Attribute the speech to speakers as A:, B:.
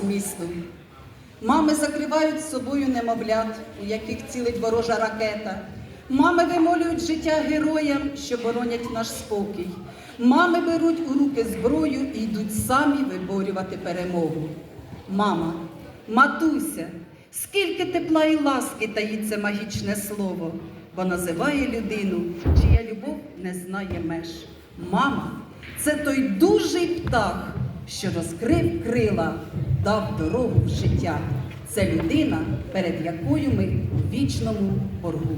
A: змісту. Мами закривають з собою немовлят, у яких цілить ворожа ракета. Мами вимолюють життя героям, що боронять наш спокій. Мами беруть у руки зброю і йдуть самі виборювати перемогу. Мама, матуся, скільки тепла і ласки таїться магічне слово, бо називає людину, чия любов не знає меж. Мама це той дужий птах, що розкрив крила, дав дорогу в життя. Це людина, перед якою ми у вічному боргу.